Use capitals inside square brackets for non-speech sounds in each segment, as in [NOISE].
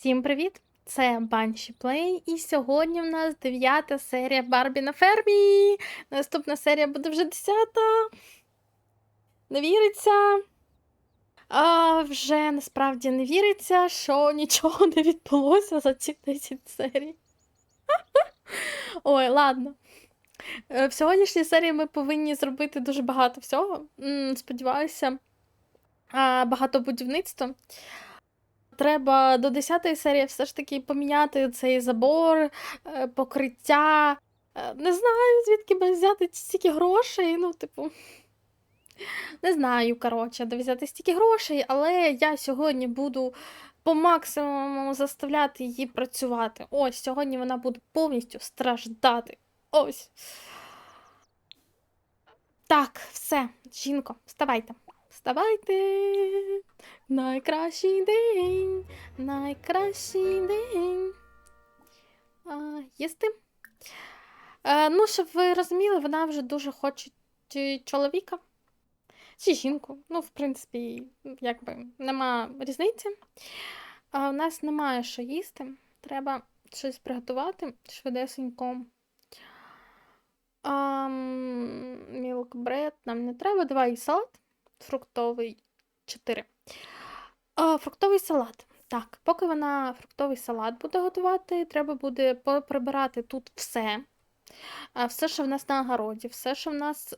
Всім привіт! Це Banshee Play, і сьогодні в нас дев'ята серія Барбі на фермі. Наступна серія буде вже десята. Не віриться. А вже насправді не віриться, що нічого не відбулося за ці 10 серій. Ой, ладно. Е, В сьогоднішній серії ми повинні зробити дуже багато всього. Сподіваюся, багато будівництва треба до 10 серії все ж таки поміняти цей забор, е, покриття. Е, Не знаю, звідки би взяти стільки грошей. Ну, типу, не знаю, коротше, де взяти стільки грошей, але я сьогодні буду по максимуму заставляти її працювати. Ось, сьогодні вона буде повністю страждати. Ось. Так, все, жінко, вставайте. Вставайте. Найкращий день, найкращий день. Їсти. Е, ну, щоб ви розуміли, вона вже дуже хоче чоловіка чи жінку. Ну, в принципі, якби нема різниці. А у нас немає що їсти. Треба щось приготувати швидесенько. Мілкбред нам не треба. Давай салат фруктовий 4. А, фруктовий салат. Так, поки вона фруктовий салат буде готувати, треба буде прибирати тут все. Все, що в нас на огороді, все, що в нас.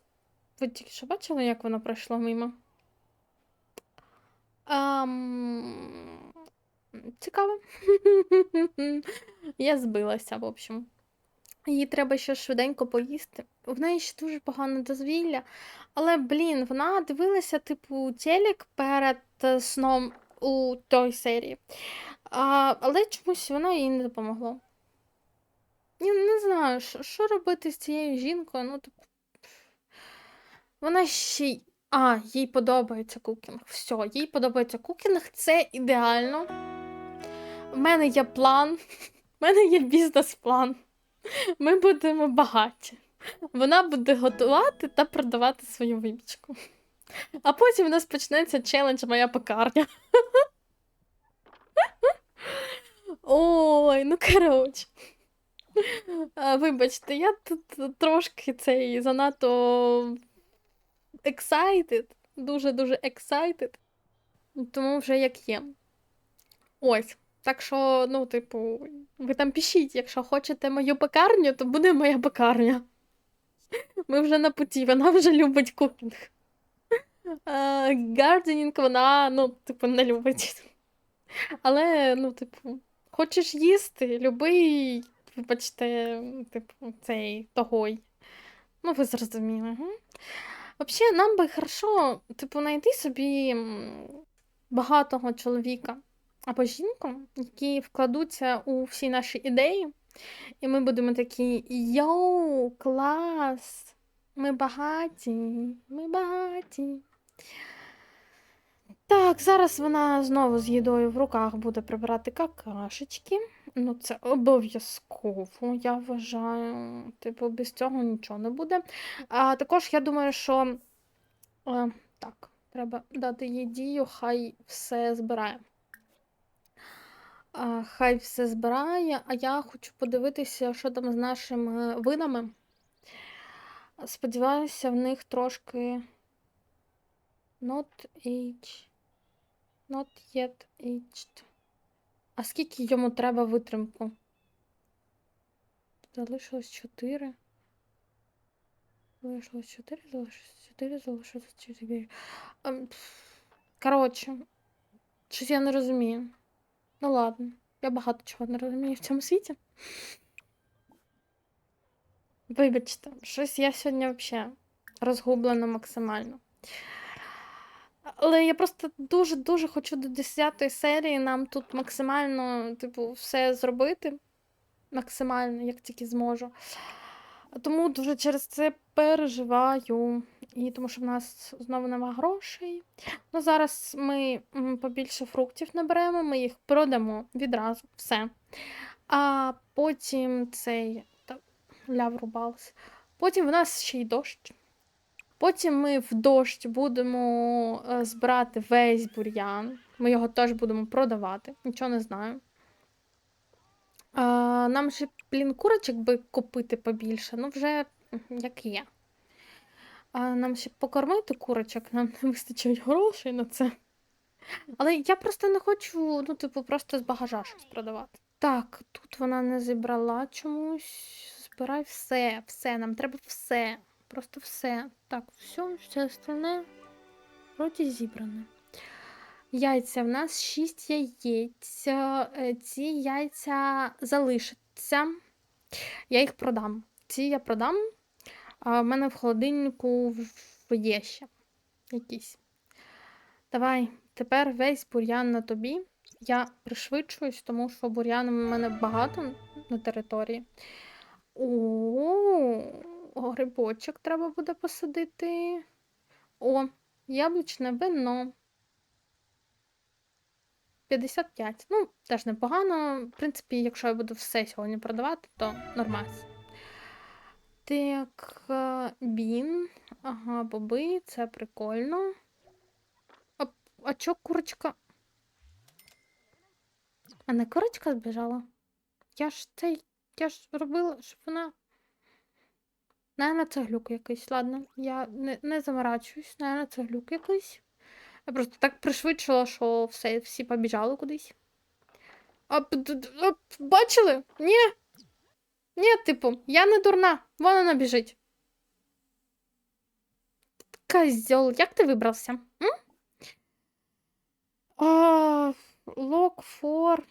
Ви тільки що бачили, як воно пройшло мимо? Ам... Цікаво. [LAUGHS] Я збилася, в общем. Їй треба ще швиденько поїсти. В неї ще дуже погане дозвілля. Але, блін, вона дивилася, типу, телек перед е, сном у той серії. А, але чомусь воно їй не допомогло. Я не знаю, що, робити з цією жінкою. Ну, типу, вона ще й. А, їй подобається кукінг. Все, їй подобається кукінг, це ідеально. У мене є план, [LAUGHS] у мене є бізнес-план. Ми будемо багаті. Вона буде готувати та продавати свою випічку. А потім у нас почнеться челендж Моя пекарня. Ой, ну коротше. Вибачте, я тут трошки цей занадто excited, дуже-дуже excited. Тому вже як є. Ось. Так що, ну, типу, ви там пишіть, якщо хочете мою пекарню, то буде моя пекарня. [LAUGHS] Ми вже на путі, вона вже любить кукінг. [LAUGHS] Гарденінг вона, ну, типу, не любить. [LAUGHS] Але, ну, типу, хочеш їсти, любий, вибачте, типу, цей тогой. Ну, ви зрозуміли. Взагалі, нам би хорошо, типу, знайти собі багатого чоловіка або жінку, які вкладуться у всі наші ідеї. І ми будемо такі: Йоу, клас! Ми багаті, ми багаті. Так, зараз вона знову з їдою в руках буде прибирати какашечки. Ну, це обов'язково, я вважаю. Типу, без цього нічого не буде. А також я думаю, що е, так, треба дати їй дію, хай все збирає. Хай все збирає, а я хочу подивитися, що там з нашими винами. Сподіваюся, в них трошки not age. Not yet aged. А скільки йому треба витримку? Залишилось 4. Залишилось 4, залишилось 4, залишилось 4. Коротше, щось я не розумію. Ну ладно, я багато чого не розумію в цьому світі. Вибачте, щось я сьогодні взагалі розгублена максимально. Але я просто дуже-дуже хочу до 10 серії нам тут максимально, типу, все зробити. Максимально, як тільки зможу. Тому дуже через це переживаю. І тому що в нас знову нема грошей. Ну, Зараз ми побільше фруктів наберемо, ми їх продамо відразу, все. А потім цей так, ля врубалась. Потім в нас ще й дощ. Потім ми в дощ будемо е, збирати весь бур'ян. Ми його теж будемо продавати, нічого не знаю. А, нам ще, блін, курочок би купити побільше, ну вже як є. Нам ще покормити курочок, нам не вистачить грошей на це. Але я просто не хочу, ну, типу, просто з багажа щось продавати. Так, тут вона не зібрала чомусь. Збирай все, все, нам треба все. Просто все. Так, все, все остальне вроді зібране. Яйця в нас 6 яєць. Е, Ці яйця залишаться. Я їх продам. Ці я продам. А в мене в холодильнику є ще якісь. Давай, тепер весь бур'ян на тобі. Я пришвидшуюсь, тому що бур'яну в мене багато на території. О, грибочок треба буде посадити. О, яблучне вино. 55. Ну, теж непогано. В принципі, якщо я буду все сьогодні продавати, то нормально. Так, е, бін. Ага, боби, це прикольно. А, а чо курочка? А не курочка збіжала? Я ж цей. Я ж робила, щоб вона. Наверно, це глюк якийсь. Ладно, я не, не заморачуюсь, наверно, це глюк якийсь. Я просто так пришвидшила, що все, всі побіжали кудись. А, бачили? Ні. Ні, типу, я не дурна, вон вона біжить. Козьол, як ти вибрався? М? А, лок фор.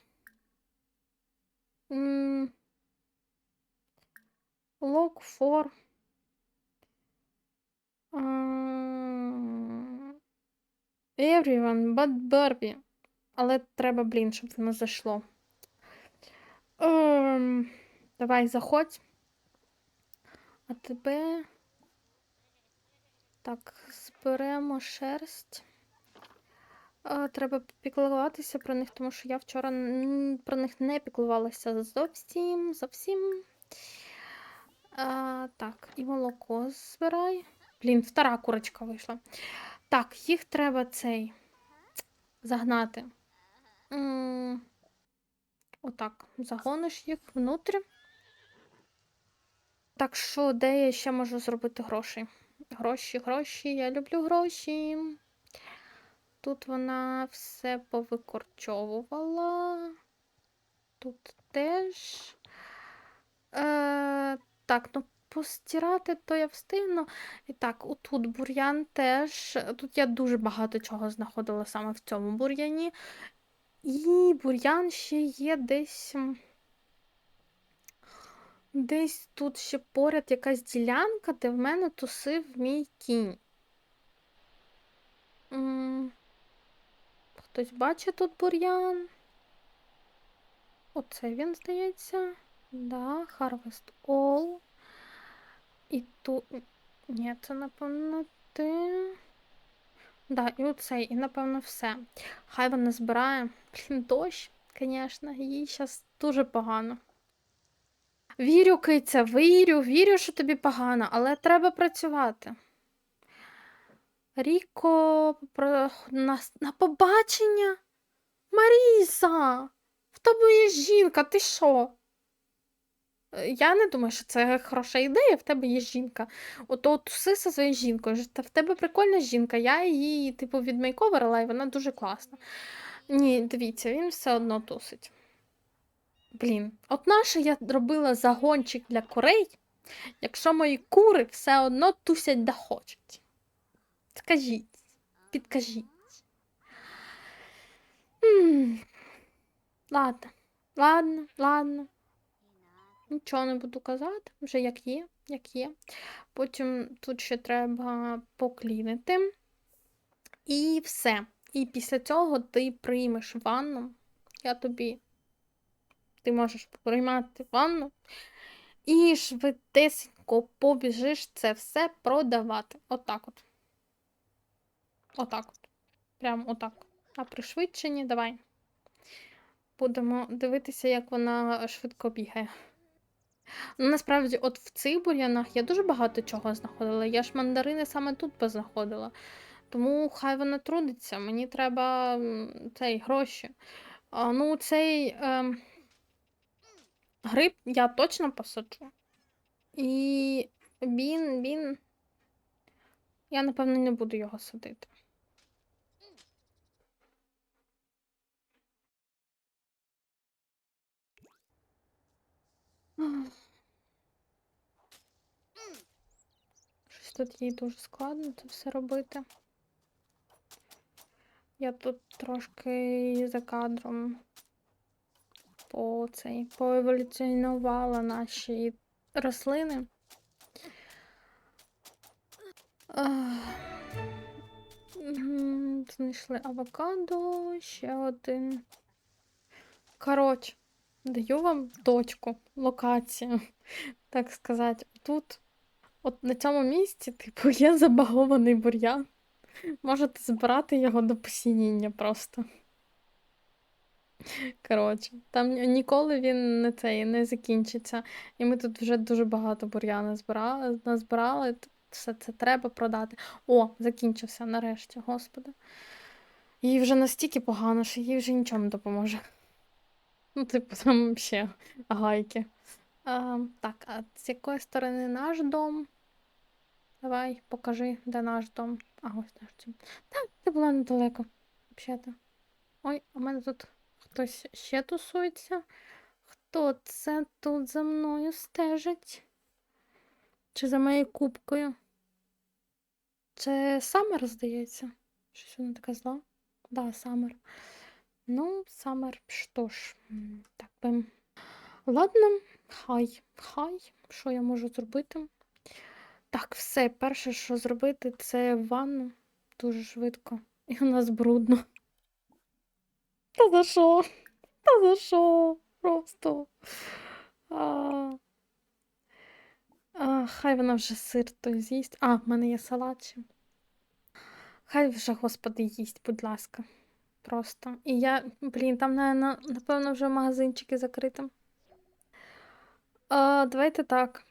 Лок. Everyone but Barbie. Але треба, блін, щоб воно зайшло. Ем, давай, заходь. А тебе. Так, зберемо шерсть. Треба піклуватися про них, тому що я вчора про них не піклувалася зовсім, зовсім. А, так, і молоко збирай. Блін, втора курочка вийшла. Так, їх треба цей загнати. М, Отак, загониш їх внутрі. Так що, де я ще можу зробити гроші? Гроші, гроші, я люблю гроші. Тут вона все повикорчовувала. Тут теж. Е, так, ну постирати то я встигну. І так, отут бур'ян теж. Тут я дуже багато чого знаходила саме в цьому бур'яні. І бур'ян ще є десь. Десь тут ще поряд якась ділянка, де в мене тусив мій кінь. Хтось бачить тут бур'ян? Оце він, здається. Да, Harvest All. І тут. Ні, це, напевно, ти. Да, і оцей, і напевно все. Хай вона збирає. Блін, [LAUGHS] дощ, звісно, їй зараз дуже погано. Вірю, киця, вірю, вірю, що тобі погано, але треба працювати. Ріко, про... на, на побачення? Маріса, в тебе є жінка, ти що? Я не думаю, що це хороша ідея, в тебе є жінка. Ото туси зі своєю жінкою. в тебе прикольна жінка. Я її, типу, відмейковерила, і вона дуже класна. Ні, дивіться, він все одно тусить. Блін, от наше я робила загончик для курей, якщо мої кури все одно тусять да хочуть. Скажіть, підкажіть. М, Ладно, ладно, ладно. Нічого не буду казати, вже як є, як є. Потім тут ще треба поклінити. І все. І після цього ти приймеш ванну. Я тобі. Ти можеш приймати ванну. І швидесенько побіжиш це все продавати. Отак от. Отак от. Прям отак. А пришвидшенні давай. Будемо дивитися, як вона швидко бігає. Насправді, от в цих бур'янах я дуже багато чого знаходила. Я ж мандарини саме тут познаходила. Тому хай вона трудиться. Мені треба цей гроші. А, ну, цей. ем, Гриб я точно посаджу. І він, він. Я, напевно, не буду його садити. Щось тут їй дуже складно це все робити. Я тут трошки за кадром по цей поеволюціонувала наші рослини. Знайшли авокадо, ще один. Коротше, даю вам точку, локацію, так сказати. Тут, от на цьому місці, типу, є забагований бур'ян. Можете збирати його до посініння просто. Коротше, там ніколи він не цей не закінчиться. І ми тут вже дуже багато бур'яна збирали, назбирали. Все це треба продати. О, закінчився нарешті, господи. Їй вже настільки погано, що їй вже нічого не допоможе. [LAUGHS] Ну, типу, там ще гайки. А, так, а з якої сторони наш дом? Давай, покажи, де наш дом. А, ось наш дом. Так, це було недалеко. Взагалі. Ой, у мене тут хтось ще тусується. Хто це тут за мною стежить? Чи за моєю кубкою? Це Самер, здається. Щось вона така зла. Да, Самер. Ну, Самер, що ж, так би. Ладно, хай, хай, що я можу зробити? Так, все, перше, що зробити, це ванну дуже швидко. І у нас брудно. Та за що? Та за що? Просто. А... А, хай вона вже сир той з'їсть. А, в мене є салат. Хай вже, господи, їсть, будь ласка. Просто. І я, блін, там, напевно, вже магазинчики закриті. А, давайте так.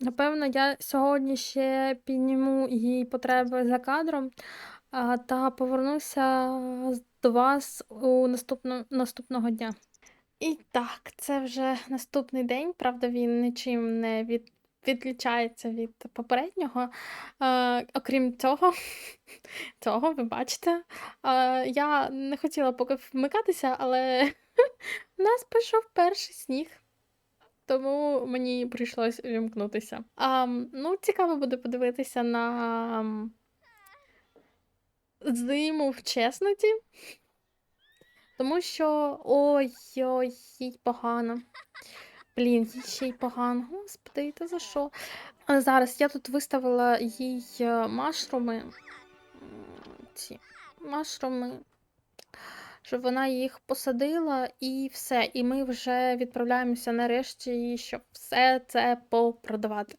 Напевно, я сьогодні ще підніму її потреби за кадром а, та повернуся до вас у наступно, наступного дня. І так, це вже наступний день. Правда, він нічим не від, відлічається від попереднього. Е, окрім цього, [LAUGHS] цього, ви бачите, е, я не хотіла поки вмикатися, але [LAUGHS] в нас пішов перший сніг. Тому мені прийшлось вімкнутися. А, ну, цікаво буде подивитися на зиму в чесноті. Тому що ой-ой, їй погано. Блін, їй ще й погано. Господи, та за що? Зараз я тут виставила їй е, машруми. Ці машруми, щоб вона їх посадила і все. І ми вже відправляємося нарешті, щоб все це попродавати.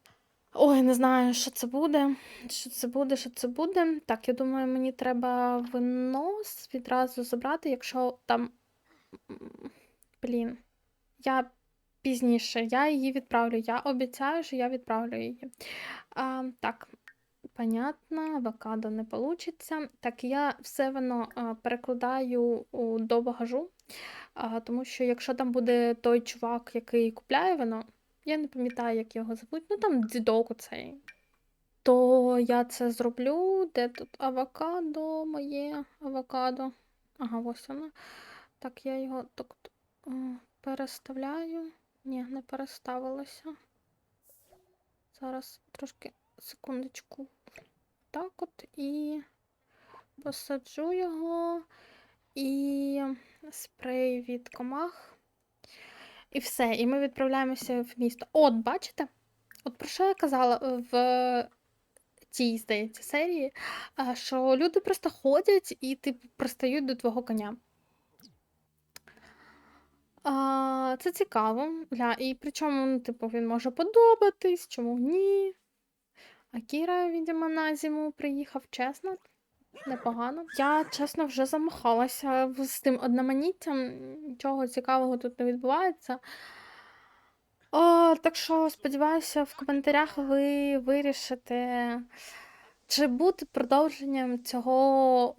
Ой, не знаю, що це буде. Що це буде, що це буде. Так, я думаю, мені треба винос відразу забрати, якщо там. Блін, я пізніше, я її відправлю. Я обіцяю, що я відправлю її. А, так, понятно, авокадо не вийде. Так, я все воно перекладаю до багажу, тому що якщо там буде той чувак, який купляє воно, я не пам'ятаю, як його звуть, ну там дідок оцей. То я це зроблю. Де тут авокадо моє авокадо? Ага, ось воно. Так, я його так переставляю. Ні, не переставилося. Зараз трошки секундочку. Так от і посаджу його і спрей від комах. І все. І ми відправляємося в місто. От, бачите? От про що я казала е, в цій, здається, серії, що люди просто ходять і типу пристають до твого коня. А, це цікаво. Ля, і причому, ну, типу, він може подобатись, чому ні. А Кіра, відомо, на зиму приїхав, чесно. Непогано. Я, чесно, вже замахалася з тим одноманіттям. Нічого цікавого тут не відбувається. О, так що сподіваюся, в коментарях ви вирішите, чи буде продовженням цього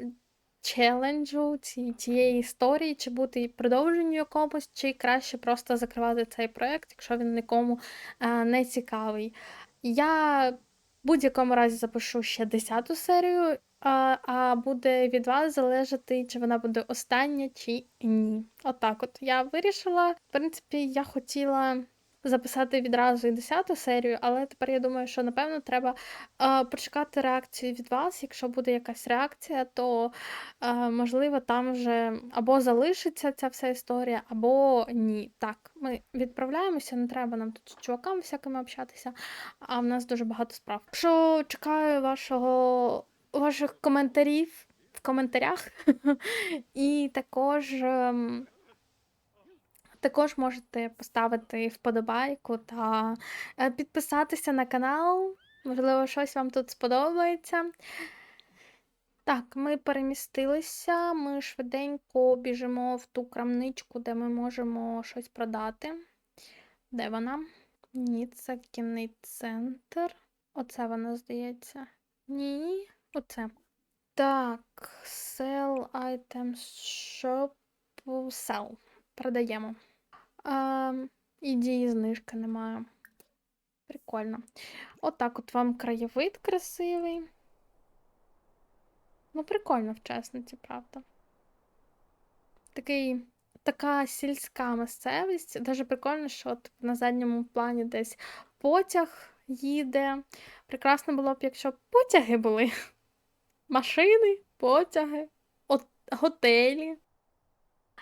челенджу, ці, цієї історії, чи бути продовженню якомусь, чи краще просто закривати цей проект, якщо він нікому е, не цікавий. Я в будь-якому разі запишу ще 10 серію, а, буде від вас залежати, чи вона буде остання, чи ні. Отак от я вирішила. В принципі, я хотіла записати відразу і 10 серію, але тепер я думаю, що напевно треба е, почекати реакцію від вас. Якщо буде якась реакція, то е, можливо там вже або залишиться ця вся історія, або ні. Так, ми відправляємося, не треба нам тут з чуваками всякими общатися, а в нас дуже багато справ. Що чекаю вашого, ваших коментарів в коментарях. [LAUGHS] І також. ем, також можете поставити вподобайку та е, підписатися на канал. Можливо, щось вам тут сподобається. Так, ми перемістилися, ми швиденько біжимо в ту крамничку, де ми можемо щось продати. Де вона? Ні, це кінний центр. Оце вона, здається. Ні, оце. Так, sell items shop sell. Продаємо. А, і дії знижки немає. Прикольно. Отак от вам краєвид красивий. Ну, прикольно в чесноті, правда. Такий, така сільська місцевість. Дуже прикольно, що от на задньому плані десь потяг їде. Прекрасно було б, якщо б потяги були. Машини, потяги, от, готелі.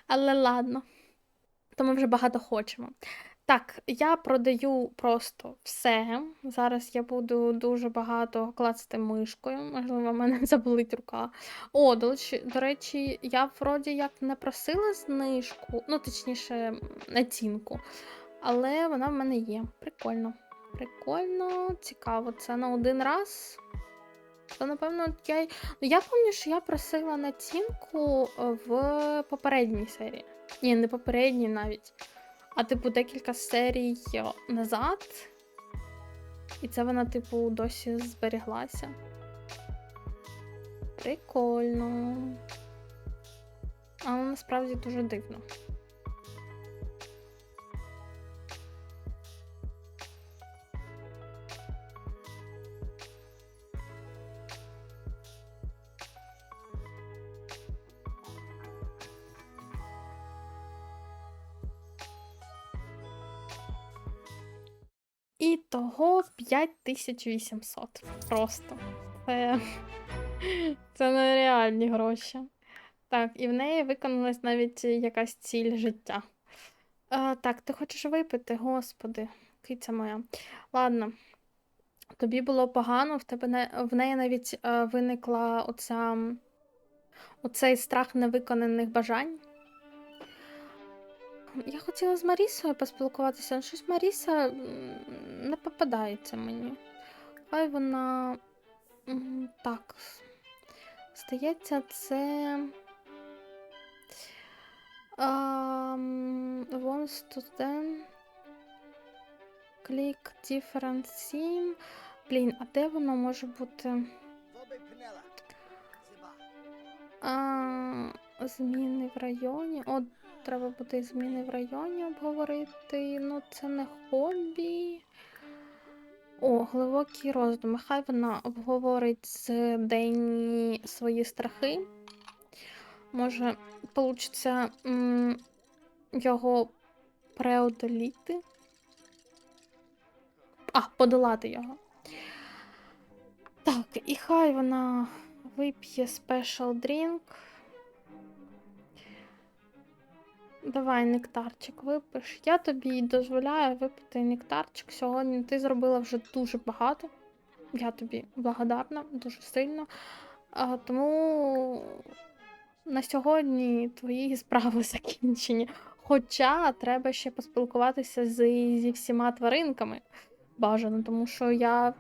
Але ладно то ми вже багато хочемо. Так, я продаю просто все. Зараз я буду дуже багато клацати мишкою. Можливо, в мене [LAUGHS] заболить рука. О, до речі, до речі, я вроді як не просила знижку, ну, точніше, націнку. Але вона в мене є. Прикольно. Прикольно, цікаво. Це на один раз. То, напевно, я. Ну, я пам'ятаю, що я просила націнку в попередній серії. Ні, не попередній навіть. А, типу, декілька серій назад. І це вона, типу, досі зберіглася. Прикольно. Але насправді дуже дивно. І того 5800. Просто. Це, [LAUGHS] це нереальні гроші. Так, і в неї виконалась навіть якась ціль життя. А, так, ти хочеш випити, господи, киця моя. Ладно, тобі було погано, в тебе не, в неї навіть е, виникла оця, оцей страх невиконаних бажань. Я хотіла з Марісою поспілкуватися, але щось Маріса не попадається мені. Хай вона. Так. Здається, це. Wants to then different. Блін, а де воно може бути? А, зміни в районі. От, треба буде зміни в районі обговорити. Ну, це не хобі. О, глибокі роздуми. Хай вона обговорить з Денні свої страхи. Може, вийде його преодоліти. А, подолати його. Так, і хай вона вип'є спешл дрінк. Давай нектарчик випиш. Я тобі дозволяю випити нектарчик. Сьогодні ти зробила вже дуже багато. Я тобі благодарна дуже сильно. А, тому на сьогодні твої справи [LAUGHS] закінчені. Хоча треба ще поспілкуватися з, зі всіма тваринками бажано, тому що я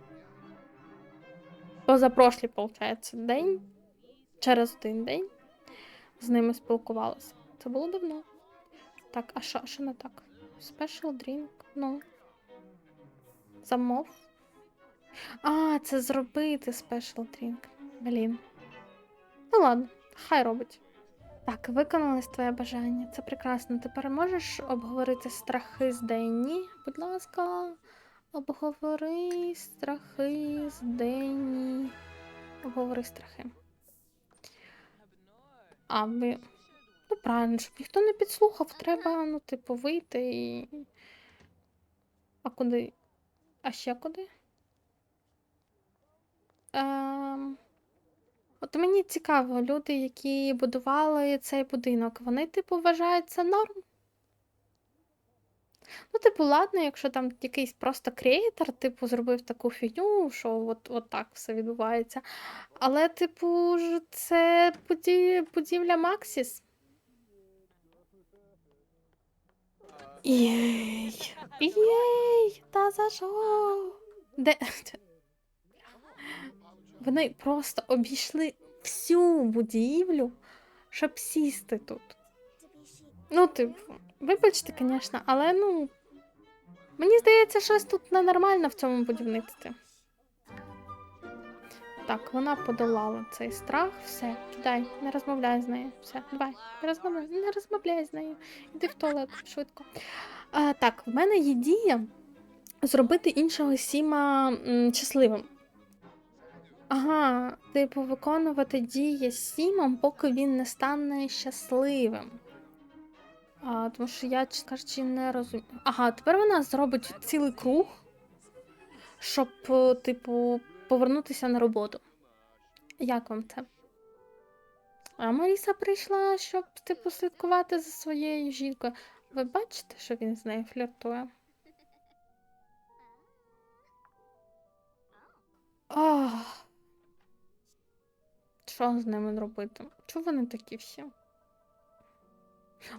позапрошлий, виходить, день, через один день з ними спілкувалася. Це було давно. Так, а що, що не так? Special drink, ну. Замов. А, це зробити special drink. Блін. Ну ладно. Хай робить. Так, виконалось твоє бажання. Це прекрасно. Тепер можеш обговорити страхи з Денні? Будь ласка, обговори страхи з Денні. Обговори страхи. А ви. Ну, правильно, щоб ніхто не підслухав, треба, ну, типу, вийти і. А куди? А ще куди? Ем... От мені цікаво, люди, які будували цей будинок, вони, типу, вважають це норм? Ну, типу, ладно, якщо там якийсь просто креатор, типу, зробив таку фігню, що от, от так все відбувається. Але, типу, ж це будівля Максіс. Єй! Єй! Та за що? Де? Вони просто обійшли всю будівлю, щоб сісти тут. Ну, типу, вибачте, звісно, але ну. Мені здається, щось тут ненормально в цьому будівництві. Так, вона подолала цей страх, все, кидай, не розмовляй з нею. Все, давай, не розмовляй, не розмовляй з нею. Іди в туалет швидко. А, так, в мене є дія зробити іншого Сіма м, щасливим. Ага, типу, виконувати дії з Сімом, поки він не стане щасливим. А, тому що я, кажучи, не розумію. Ага, тепер вона зробить цілий круг, щоб, е, типу, повернутися на роботу. Як вам це? А Маріса прийшла, щоб, типу, слідкувати за своєю жінкою. Ви бачите, що він з нею фліртує? Ах. Що з ними робити? Чого вони такі всі?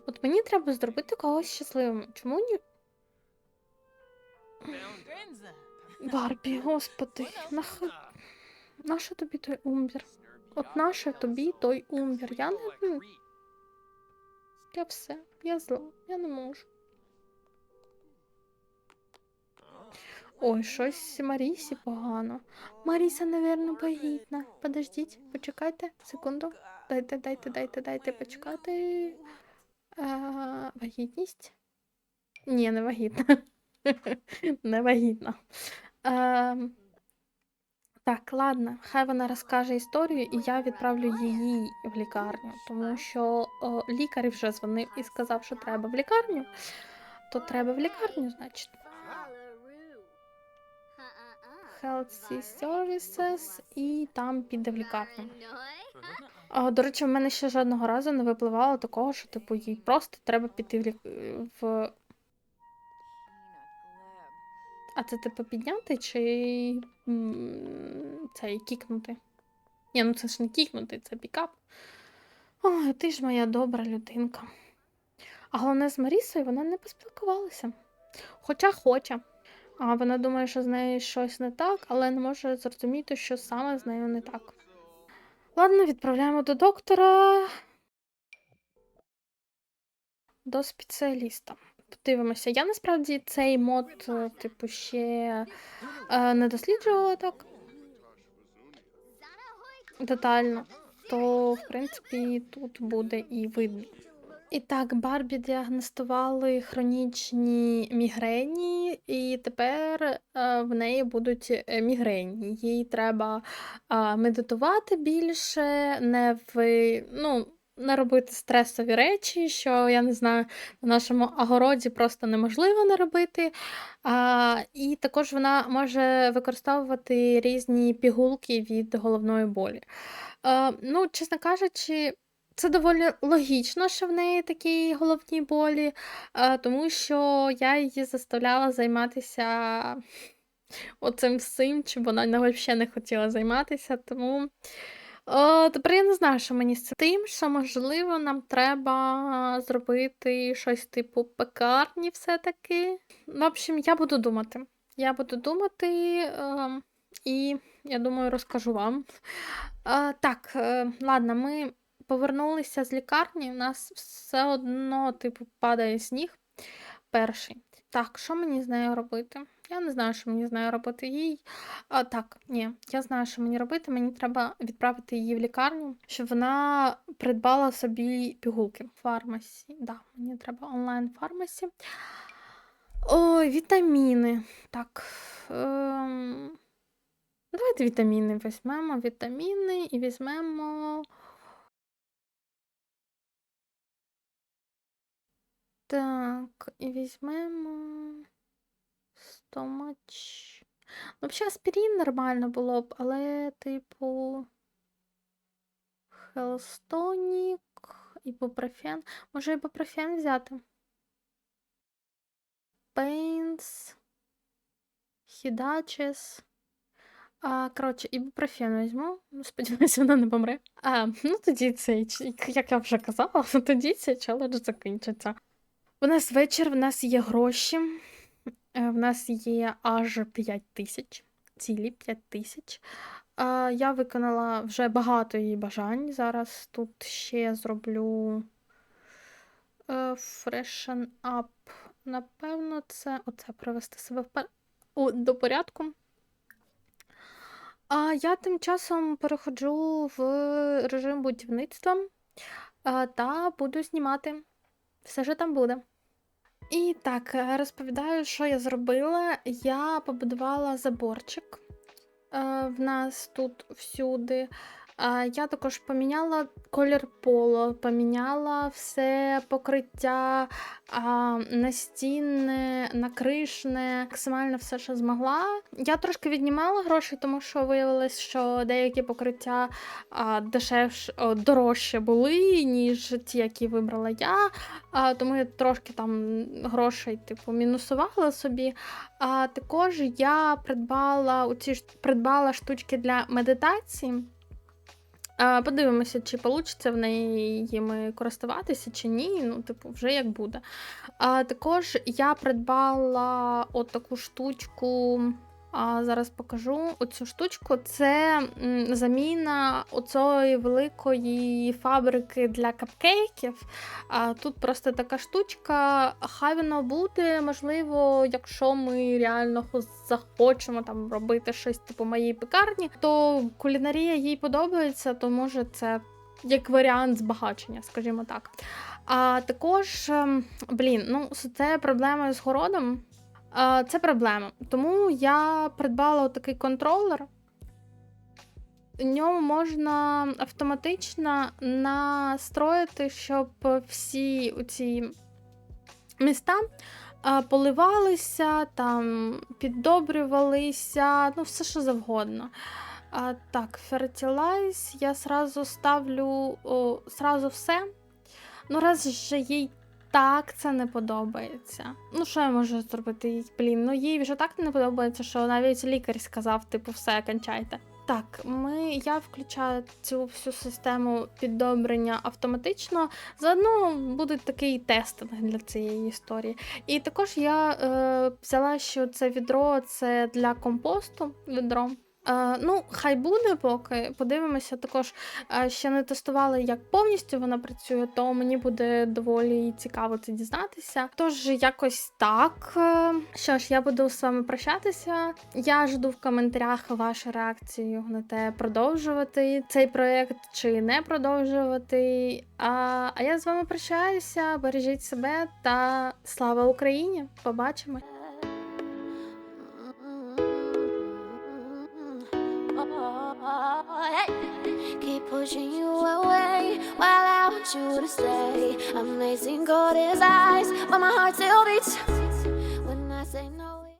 От мені треба зробити когось щасливим. Чому ні? Барбі, господи, нах... нащо тобі той умбір? От наше тобі той умбір. Я не. Я все, я зла, я не можу. Ой, щось Марісі погано. Маріса, напевно, вагітна. Подождіть, почекайте, секунду. Дайте, дайте, дайте, дайте почекати. А, вагітність? Ні, не вагітна. [LAUGHS] не вагітна. А, так, ладно, хай вона розкаже історію, і я відправлю її в лікарню, тому що о, лікар вже дзвонив і сказав, що треба в лікарню, то треба в лікарню, значить. Healthy Services, і там піде в лікарню. А, до речі, в мене ще жодного разу не випливало такого, що типу їй просто треба піти в, лік... в... А це типу підняти чи цей кікнути? Ні, ну це ж не кікнути, це пікап. Ой, ти ж моя добра людинка. А головне з Марісою вона не поспілкувалася. Хоча хоче. А вона думає, що з нею щось не так, але не може зрозуміти, що саме з нею не так. Ладно, відправляємо до доктора. До спеціаліста. Подивимося. Я насправді цей мод, е, типу, ще е, не досліджувала так детально. То, в принципі, тут буде і видно. І так, Барбі діагностували хронічні мігрені, і тепер е, в неї будуть мігрені. Їй треба медитувати більше, не в, ну, не робити стресові речі, що я не знаю, на нашому огороді просто неможливо не робити. А, і також вона може використовувати різні пігулки від головної болі. Е, ну, чесно кажучи. Це доволі логічно, що в неї такі головні болі, тому що я її заставляла займатися оцим всім, чим вона взагалі не хотіла займатися. Тому о, тепер я не знаю, що мені з. Тим, що, можливо, нам треба зробити щось типу пекарні все-таки. В общем, я буду думати. Я буду думати е, і, я думаю, розкажу вам. Е, так, е, ладно, ми повернулися з лікарні, у нас все одно, типу, падає сніг перший. Так, що мені з нею робити? Я не знаю, що мені з нею робити. Їй. А, так, ні, я знаю, що мені робити. Мені треба відправити її в лікарню, щоб вона придбала собі пігулки в фармасі. Да, мені треба онлайн фармасі. Ой, вітаміни. Так. Ем... Давайте вітаміни візьмемо. Вітаміни і візьмемо. Так, і візьмемо стомач. Ну, взагалі, аспірин нормально було б, але, типу, Хелстонік, ібупрофен. Може, ібупрофен взяти? Пейнс, Хідачес. А, коротше, ібупрофен візьму. Сподіваюся, [LAUGHS] вона не помре. А, ну тоді цей, як я вже казала, [LAUGHS] тоді цей челендж закінчиться. У нас вечір, в нас є гроші. Е, В нас є аж 5 тисяч, цілі 5 тисяч. Я виконала вже багато її бажань. Зараз тут ще зроблю е, freshen up. Напевно, це оце привести себе в у- до порядку. А я тим часом переходжу в режим будівництва е, та буду знімати все, що там буде. І так, е, розповідаю, що я зробила. Я побудувала заборчик. Е, В нас тут всюди. Я також поміняла колір полу, поміняла все покриття настінне, накришне, максимально все, що змогла. Я трошки віднімала гроші, тому що виявилось, що деякі покриття а, дешевш, дорожче були, ніж ті, які вибрала я. Тому я трошки там грошей, типу, мінусувала собі. А також я придбала оці придбала штучки для медитації. Подивимося, чи вийде в неї користуватися, чи ні. Ну, типу, вже як буде. А, також я придбала от таку штучку. А, зараз покажу оцю штучку. Це заміна оцієї великої фабрики для капкейків. А, тут просто така штучка. Хай воно буде, можливо, якщо ми реально захочемо там робити щось типу моєї пекарні, то кулінарія їй подобається, то може це як варіант збагачення, скажімо так. А також, ем, блін, ну це проблема з городом. Це проблема. Тому я придбала такий контролер. В ньому можна автоматично настроїти, щоб всі ці міста поливалися, там, піддобрювалися, ну, все що завгодно. Так, Fertilize я сразу ставлю о, сразу все. Ну, раз же їй так це не подобається. Ну, що я можу зробити? Блін, ну їй вже так не подобається, що навіть лікар сказав, типу, все, кончайте. Так, ми, я включаю цю всю систему піддобрення автоматично. Заодно буде такий тестинг для цієї історії. І також я е, взяла, що це відро це для компосту відро. Е, ну, хай буде поки. Подивимося, також е, ще не тестувала, як повністю вона працює, то мені буде доволі цікаво це дізнатися. Тож, якось так. Е, Що ж, я буду з вами прощатися. Я жду в коментарях вашу реакцію на те, продовжувати цей проєкт чи не продовжувати. А, а я з вами прощаюся. Бережіть себе та слава Україні! Keep pushing you away while I want you to stay. Amazing gold is eyes, but my heart still beats.